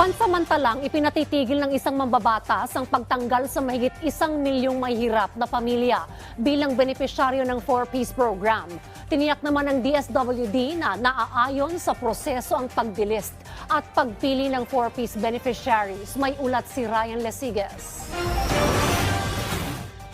Pansamantalang ipinatitigil ng isang mambabatas ang pagtanggal sa mahigit isang milyong mahirap na pamilya bilang benepisyaryo ng 4-Piece program. Tiniyak naman ng DSWD na naaayon sa proseso ang pagdilist at pagpili ng 4-Piece beneficiaries. May ulat si Ryan Lesiges.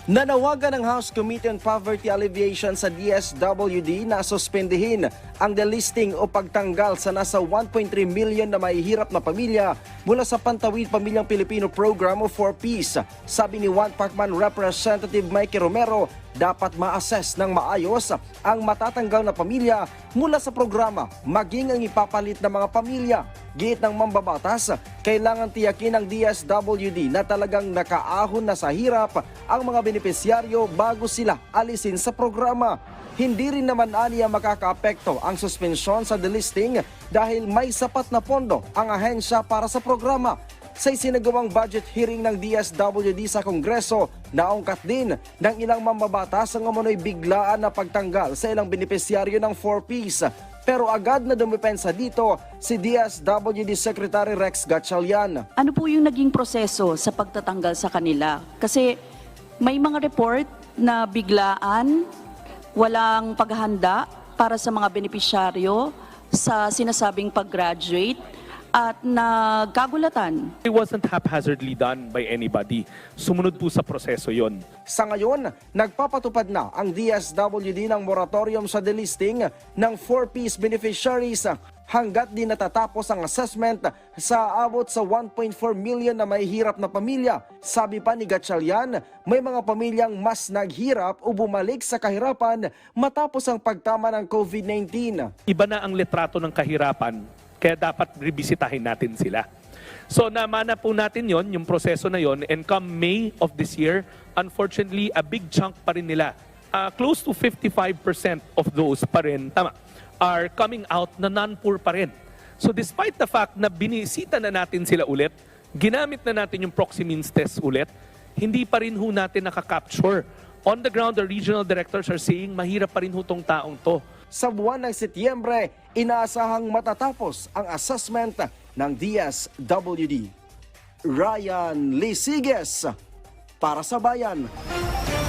Nanawagan ng House Committee on Poverty Alleviation sa DSWD na suspendihin ang delisting o pagtanggal sa nasa 1.3 million na mahihirap na pamilya mula sa Pantawid Pamilyang Pilipino Program o 4Ps. Sabi ni One Parkman Representative Mikey Romero, dapat ma-assess ng maayos ang matatanggal na pamilya mula sa programa maging ang ipapalit ng mga pamilya. Giit ng mambabatas, kailangan tiyakin ng DSWD na talagang nakaahon na sa hirap ang mga benepisyaryo bago sila alisin sa programa. Hindi rin naman aniya makakaapekto ang suspensyon sa delisting dahil may sapat na pondo ang ahensya para sa programa. Sa isinagawang budget hearing ng DSWD sa Kongreso, naungkat din ng ilang mambabatas ang umunoy biglaan na pagtanggal sa ilang benepisyaryo ng 4Ps. Pero agad na dumipensa dito si DSWD Secretary Rex Gatchalian. Ano po yung naging proseso sa pagtatanggal sa kanila? Kasi may mga report na biglaan, walang paghahanda para sa mga benepisyaryo sa sinasabing pag-graduate at nagkagulatan. It wasn't haphazardly done by anybody. Sumunod po sa proseso yon. Sa ngayon, nagpapatupad na ang DSWD ng moratorium sa delisting ng 4-piece beneficiaries hanggat di natatapos ang assessment sa abot sa 1.4 million na may hirap na pamilya. Sabi pa ni Gatchalian, may mga pamilyang mas naghirap o bumalik sa kahirapan matapos ang pagtama ng COVID-19. Iba na ang litrato ng kahirapan, kaya dapat ribisitahin natin sila. So namana po natin yon, yung proseso na yon, and come May of this year, unfortunately, a big chunk pa rin nila, uh, close to 55% of those pa rin, tama, are coming out na non-poor pa rin. So despite the fact na binisita na natin sila ulit, ginamit na natin yung proxy means test ulit, hindi pa rin ho natin nakaka-capture. On the ground, the regional directors are saying mahirap pa rin ho tong taong to. Sa buwan ng Setyembre, inaasahang matatapos ang assessment ng DSWD. Ryan Lisiges para sa Bayan.